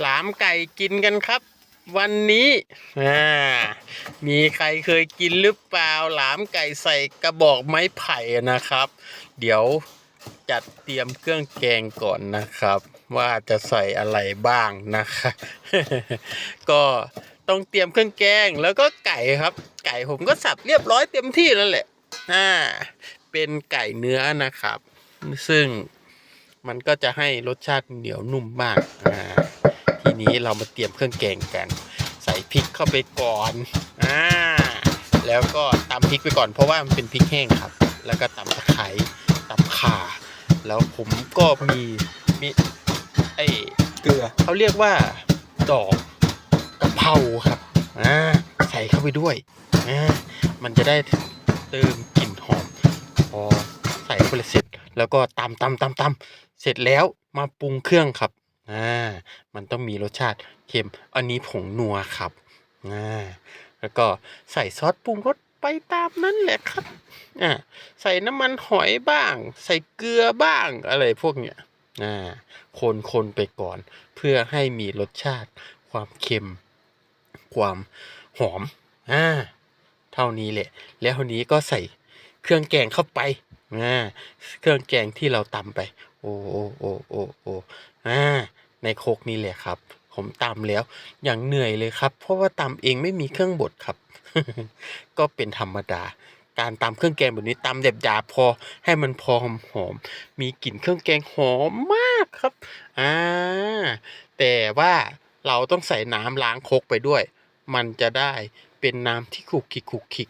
หลามไก่กินกันครับ วันนี้มีใครเคยกินหรือเปล่าหลามไก่ใส่กระบอกไม้ไผ่นะครับ เดี๋ยวจัดเตรียมเครื่องแกงก่อนนะครับ ว่าจะใส่อะไรบ้างนะครับก็ต้องเตรียมเครื่องแกงแล้วก็ไก่ครับ ไก่ผมก็สับเรียบร้อยเต็มที่แล้วแหละอ่าเป็นไก่เนื้อนะครับ ซึ่งมันก็จะให้รสชาติเหนียวนุ่มมากอ่า ทีนี้เรามาเตรียมเครื่องแกงกัน ใส่พริกเข้าไปก่อนอ่าแล้วก็ตำพริกไปก่อนเพราะว่ามันเป็นพริกแห้งครับ แล้วก็ตำตะไคร้ตำข่า แล้วผมก็มีมีไอเกลือเขาเรียกว่าดอกกะเพราครับอ่าใส่เข้าไปด้วยอ่ามันจะได้เติมกลิ่นหอมพอใส่เข้าไปเสร็จ แล้วก็ตำตำตำตำเสร็จแล้วมาปรุงเครื่องครับ อ่ามันต้องมีรสชาติเค็ม อันนี้ผงนัวครับอ่าแล้วก็ใส่ซอสปรุงรสไปตามนั้นแหละครับอ่าใส่น้ำมันหอยบ้าง ใส่เกลือบ้างอะไรพวกเนี้ยอ่าคนคนไปก่อน เพื่อให้มีรสชาติ ความเค็ม ความหอมอ่าเท่านี้แหละ แล้วทีนี้ก็ใส่เครื่องแกงเข้าไปอ่าเครื่องแกงที่เราตำไป โอ้โอ้โอ้โอ้โอ้อ่า โคกนี่แหละครับ ผมตำแล้ว อย่างเหนื่อยเลยครับ เพราะว่าตำเองไม่มีเครื่องบดครับ ก็เป็นธรรมดา การตำเครื่องแกงแบบนี้ตำหยาบๆพอให้มันพอหอมๆมีกลิ่นเครื่องแกงหอมมากครับอ่าแต่ว่าเราต้องใส่น้ำล้างคกไปด้วย มันจะได้เป็นน้ำที่ขุกขิกขุกขิก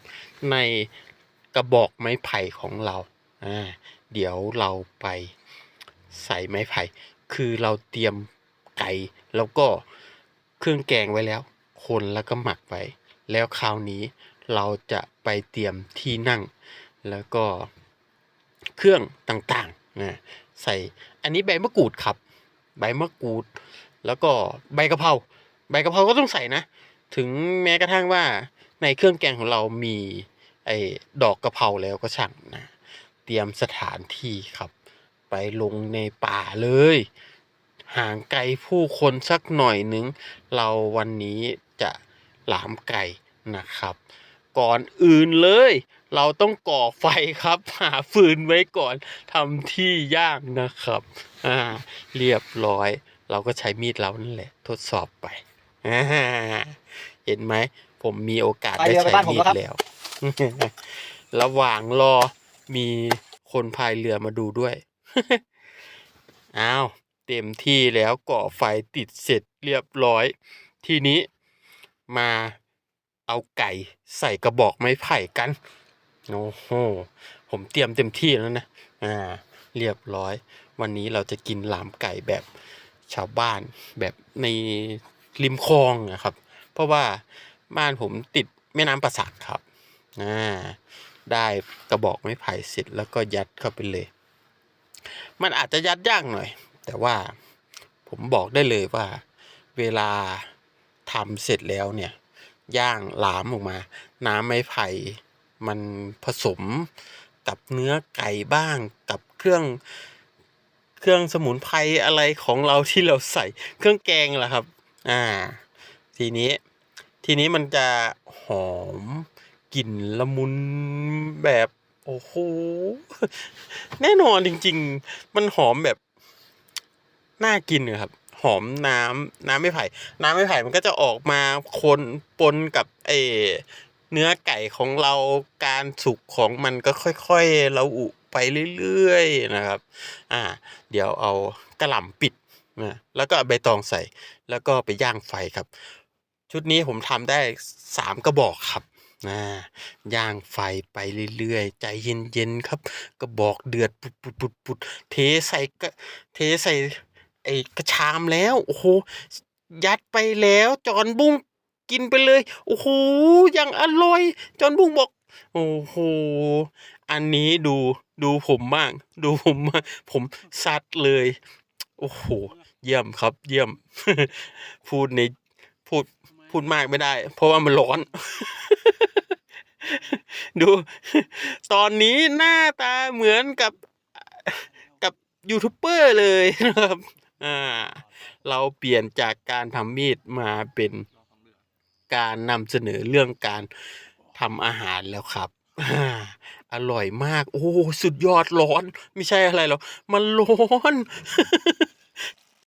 ในกระบอกไม้ไผ่ของเราอ่าเดี๋ยวเราไปใส่ไม้ไผ่ คือเราเตรียม ไก่แล้วก็เครื่องแกงไว้แล้ว คนแล้วก็หมักไว้ แล้วคราวนี้เราจะไปเตรียมที่นั่ง แล้วก็เครื่องต่างๆนะใส่อันนี้ใบมะกรูดครับ ใบมะกรูด แล้วก็ใบกะเพราใบกะเพราก็ต้องใส่นะ ถึงแม้กระทั่งว่าในเครื่องแกงของเรามีไอ้ดอกกะเพราแล้วก็ช่างนะ เตรียมสถานที่ครับ ไปลงในป่าเลย ห่างไกลผู้คนสักหน่อยหนึ่งเราวันนี้จะหลามไก่นะครับ ก่อนอื่นเลย เราต้องก่อไฟครับ หาฟืนไว้ก่อนทำที่ย่างนะครับอ่าเรียบร้อย เราก็ใช้มีดเรานั่นแหละ ทดสอบไปอ่าเห็นไหม ผมมีโอกาสได้ใช้มีดแล้ว ระหว่างรอมีคนพายเรือมาดูด้วย อ้าว เต็มที่แล้วก่อไฟติดเสร็จเรียบร้อย ทีนี้มาเอาไก่ใส่กระบอกไม้ไผ่กันโอ้โหผมเตรียมเต็มที่แล้วนะอ่าเรียบร้อย วันนี้เราจะกินหลามไก่แบบชาวบ้านแบบในริมคลองนะครับ เพราะว่าบ้านผมติดแม่น้ำประสาทครับอ่าได้กระบอกไม้ไผ่เสร็จแล้วก็ยัดเข้าไปเลย มันอาจจะยัดยากหน่อย แต่ว่าผมบอกได้เลยว่า เวลาทำเสร็จแล้วเนี่ยย่างหลามออกมา น้ำไม้ไผ่มันผสมกับเนื้อไก่บ้างกับเครื่องเครื่องสมุนไพรอะไรของเราที่เราใส่เครื่องแกงแหละครับ อ่า ทีนี้ ทีนี้มันจะหอมกลิ่นละมุนแบบ โอ้โห แน่นอนจริง ๆ มันหอมแบบ น่ากินอะครับ หอมน้ำน้ำไม่ไผ่ น้ำไม่ไผ่มันก็จะออกมาคนปนกับเอเนื้อไก่ของเราการสุกของมันก็ค่อยๆ เราอุไปเรื่อยๆนะครับ อ่า เดี๋ยวเอากระหล่ำปิดนะแล้วก็ใบตองใส่ แล้วก็ไปย่างไฟครับ ชุดนี้ผมทำได้สามกระบอกครับอ่าย่างไฟไปเรื่อยๆ ใจเย็นๆครับ กระบอกเดือดปุดปุดปุดปุดเทใส่กระเทใส่ ไอ้กระชามแล้ว โอ้โห ยัดไปแล้ว จอนบุ้งกินไปเลย โอ้โหยังอร่อย จอนบุ้งบอก โอ้โห อันนี้ดู ดูผมบ้าง ดูผมบ้างผมซัดเลย โอ้โห เยี่ยมครับ เยี่ยม พูดในพูด พูดมากไม่ได้ เพราะว่ามันร้อน ดู ตอนนี้หน้าตาเหมือนกับกับยูทูบเบอร์เลยนะครับ อ่า เราเปลี่ยนจากการทำมีดมาเป็นการนำเสนอเรื่องการทำอาหารแล้วครับอ่าอร่อยมาก โอ้ สุดยอดร้อน ไม่ใช่อะไรหรอก มันร้อน